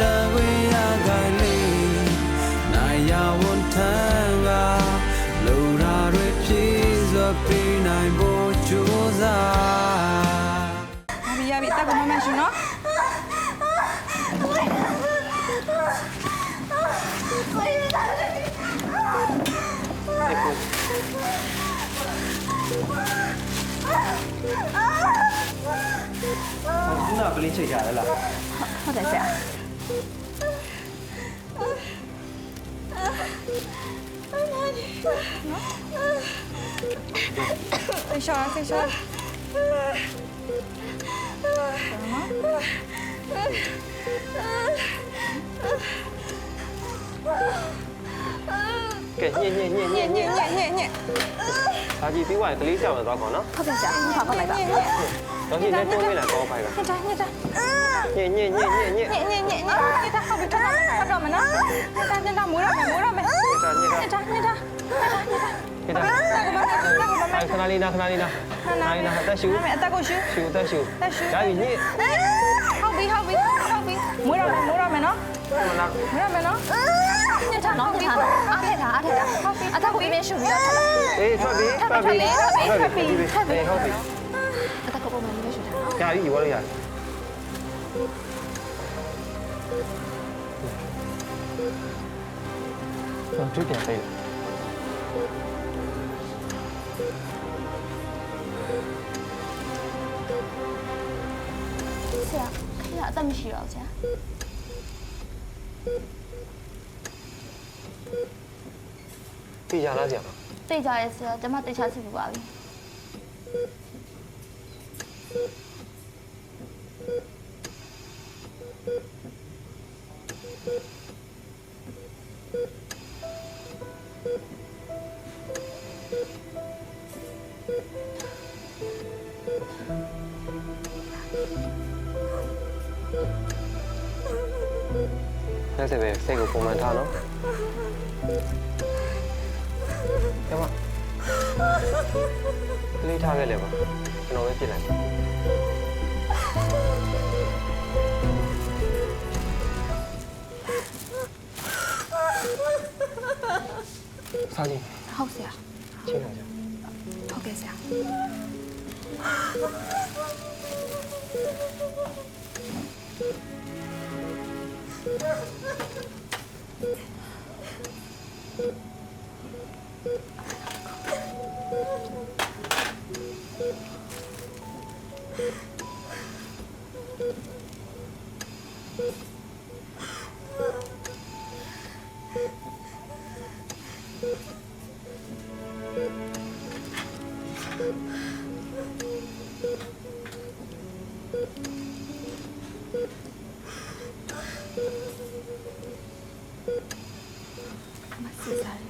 တဝေးရကိုင်လေးနိုင်ရဝန်ထမ်းကလူရာတွေဖြည့်စွာပေးနိုင်ဖို့ကြိုးစားရပြီရပြီတက်ကုန်မမရှင်နော်ခုနကပလင်းချိတ်ထားရလားဟုတ်တယ်ဆရာ ဖိရှာဖိရှာကဲညစ်ညစ်ညစ်ညစ်ညစ်ညက်ညက်ညက်ဒါကြီးပြီးသွားရင်ကလေးကြော က်ရသွားကောနော်ဟုတ်တယ်ဆရာဟုတ်ပါလိုက်ပါညက်ညက်တော့ဒီနဲ့တွန်းမိလာကောဖိုင်ကညက်ညက်ညက်ညစ်ညစ်ညစ်ညစ်ညစ်ညက်ညက်ညက်ညက်ညက်ဟုတ်ပြီတော့တော့မနော်ညက်ညက်မိုးရမယ်မိုးရမယ်ဒါညစ်ညက်ညက်ညက်ညက်ဒါတက်ကုန်မတက်ကုန်မအဲခဏလေးနာခဏလေးနာခဏလေးနာတက်ရှူအတက်ကိုရှူရှူတက်ရှူတက်ရှူဒါကြီးညစ်ဟုတ်ပြီဟုတ်ပြီဟုတ်ပြီမိုးရမယ်မိုးရမယ်နော်မနာမိုးရမယ်နော်ညက်ထားနော်ဟုတ်ပြီညထားအားထက်တာအားထက်တာအသက်ကိုပြင်းရှုပြီးတော့ထပ်လာအေးထွက်ပြီထွက်ပြီထွက်ပြီထွက်ပြီဟုတ်ပြီအသက်ကိုပုံမှန် 下雨以外的呀这是啊，你咋这么需要钱对家拿奖对家也是咱们对象是不管90ပဲစိတ်ကိုပုံမှန်ထားနော်ကဲမလေးထားခဲ့လေပါကျွန်တော်ပဲပြစ်လိုက်စာကြီးဟုတ်ဆရာချင်းပါဆရာ မစစ်စားရ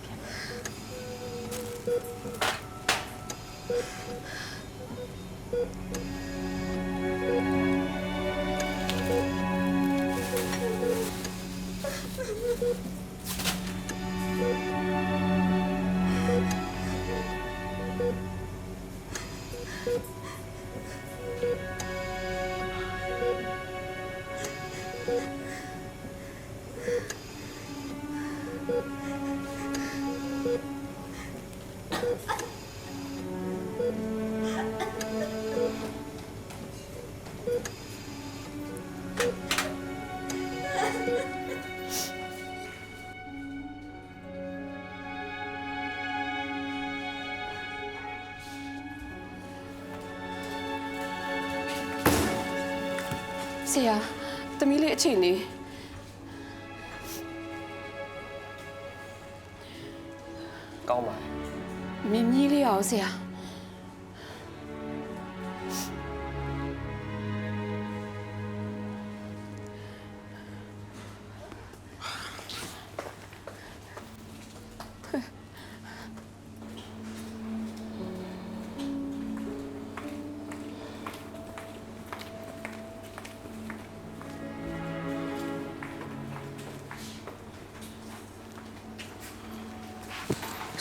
ပြန် ဆရာသမီးလေးအချိ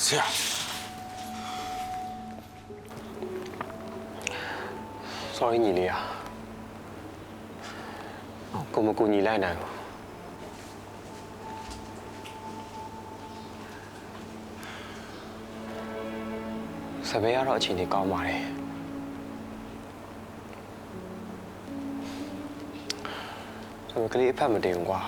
ဆရာ sorry ညီလေးอ่ะကိုမကူညီလိုက်နိုင်ဘူးစပယ်ကတော့အချိန်ကြီးကောင်းပါတယ်ဆိုတော့ကလေးအဖက်မတင်ဘူးကွာ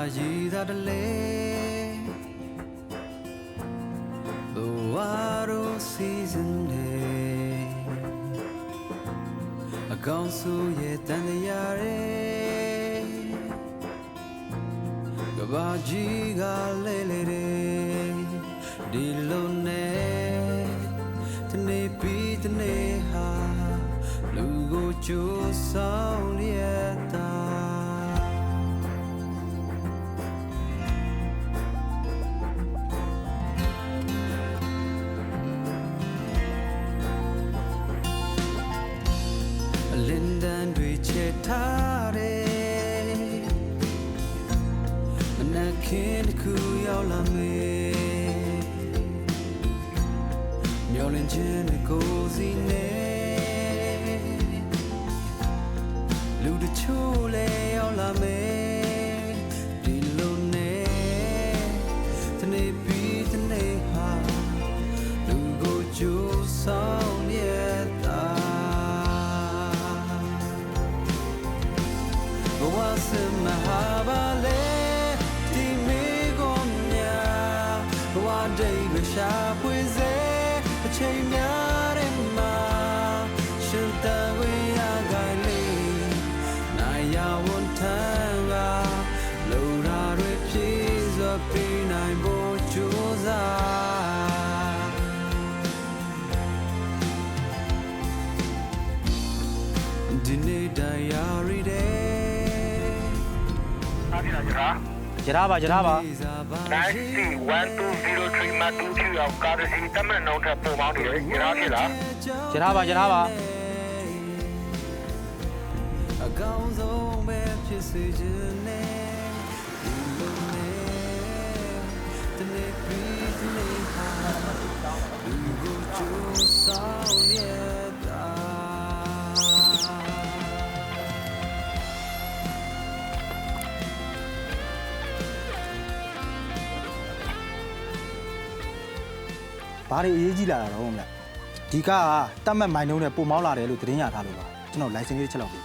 စီးတစ်ခါရေသာတလဲဘဝရိုစီဇန်နေအကောင်းဆိုရဲ့တန်တရားရဲ့ကဘာကြီးကလဲလေတဲ့ဒီလိုနဲ့တနေ့ပြီးတနေ့ဟာလူကိုကြိုးဆော ထားတယ်မနက်ခင်းတစ်ခုရောက်လာမေမျောလင်းခြင်းနဲ့ကိုယ်စီနဲ့လူတချို့လည်းရောက်လာမေဒီ ချိန်များတဲ့မှာရှင်တန်ဝေးရခိုင်လေးနိုင်ရဝန်ထမ်းကလူရာတွေပြည့်စွာပြနိုင်ဖို့ကြိုးစားဒီနေ့တရားရီတဲ့အားပြလာ ကြတာကြရပါကြရပါ 9C1203 မှာတူချီအောင်ကားစီတမန်နှုံးထပ်ပုံပေါင်းနေတယ်ကြတာဖြစ်လားကြရပါကြရပါအကောင်းဆုံးပဲဖြစ်စေခြင်းနဲ့ဒီလိုနဲ့တနေ့ပြီးတနေ့ဟာလူကိုကြိုးဆောင်ရ ဘာတွေအရေးကြီးလာတာတော့မလဲဒီကားကတတ်မှတ်မိုင်းနှုံးနဲ့ပုံမောင်းလာတယ်လို့သတင်းရထားလို့ပါကျွန်တော် license လေးတစ်ချက်လောက်ပြီ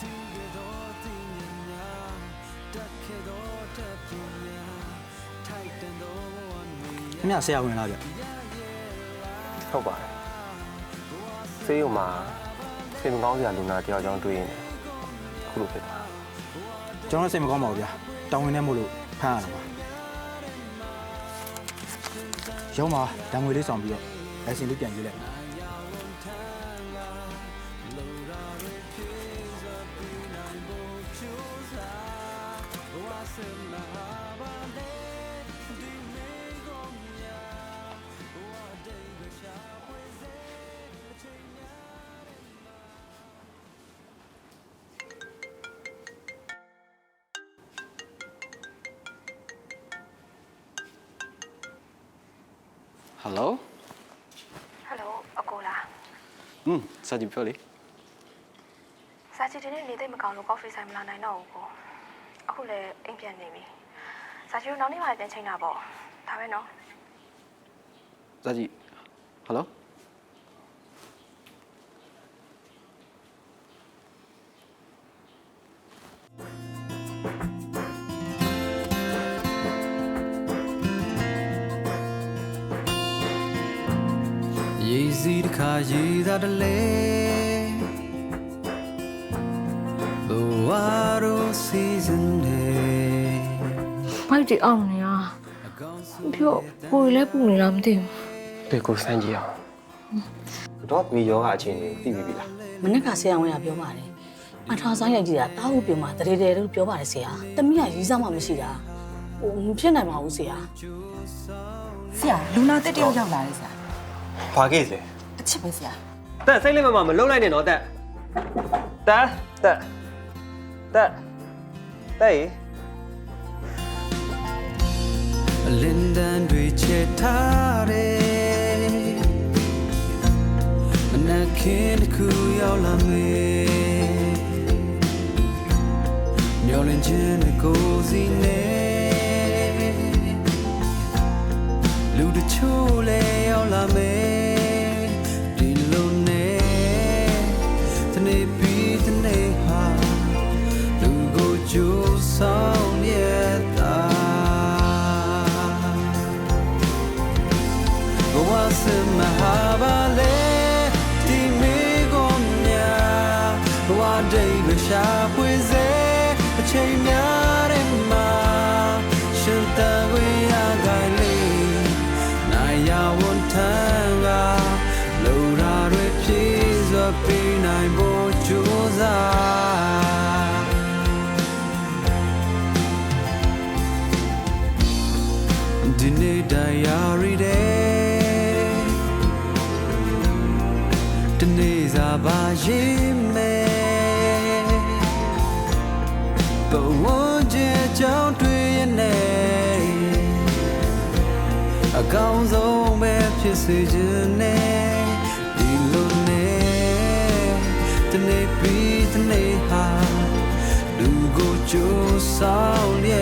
ဒီကတော့တင်ညာတက်ခဲ့တော့တက်ပြညာထိုက်တန်တော့ဝန်မီခင်ဗျဆရာဝင်လာဗျဟုတ်ပါတယ် ဆေးရုံမှာစိတ်မကောင်းစရာလူနာတယောက်ကြောင့်တွေ့ရင်ခုလိုဖြစ်သွားတာကျွန်တော်စိတ်မကောင်းပါဘူးဗျာတောင်းဝင်နေမို့လို့ဖမ်းရတာပါရုံးမှာဓာတ်ငွေလေးဆောင်ပြီးတော့ license လေးပြန်ရေးလိုက် ယ်လိုဟယ်လိုအကိုလားอืมစာကြည့်ပြောလေစာချီဒီနေ့နေသိပ်မကောင်းလို့ကော်ဖီဆိုင်မလာနိုင်တော့ဘူးကိုအခုလည်းအိမ်ပြန်နေပြီစာချီတို့နောက်နေ့မှပြန်ချိန်တာပေါ့ဒါပဲနော်စာကြည့်ဟယ်လို ရေသာတလဲဘဝရိုစီဇန်ဒေမိုက်တီအောင်နေရပြောကိုယ်လည်းပူနေလားမသိဘူးဒီကိုစမ်းကြည့်အောင်တော့သမီးယောဂအခြေအနေသိပြီပြီလားမနေ့ကဆရာဝန်ကပြောပါတယ်အထာဆိုင်လိုက်ကြည့်တာတားဟုတ်ပြင်မှာတရေတယ်လို့ပြောပါတယ်ဆရာတမီးကရီးစားမှမရှိတာဟိုမဖြစ်နိုင်ပါဘူးဆရာဆရာလူနာတက်တယောက်ရောက်လာတယ်ဆရာဘာကိစ္စလဲအ ချစ်ပဲဆရာတက်စိတ်လေးမမမလုံးလိုက်နဲ့တော့တက်တက်တက်တက်တက်ရေလင်ဒန်တွေချက်ထားတယ်အနာခင်းတစ်ခုရောက်လာမေမျောလင်းခြင်းကိုစီနေလူတချို့လည်းရောက်လာမေဒီ ဆောင်ရတာဘဝစမဟာပါလေဒီမေကိုမြာဘဝဒိတ်ပဲရှာဖွေစေအချိန်များတဲ့မှာရှင်တန်ဝေးရကိုင်လေးနိုင်ရဝန်ထမ်းကလိုရာတွေပြည့်စွာပြီးနိုင်ဖို့ကြိုးစား နေ့စာပါရေးမယ်ဘဝကျကြောင်းတွေ့ရနေအကောင်းဆုံးပဲဖြစ်စေခြင်းနဲ့ဒီလိုနဲ့တနေ့ပြီးတနေ့ဟာလူကိုကြိုးဆောင်ရ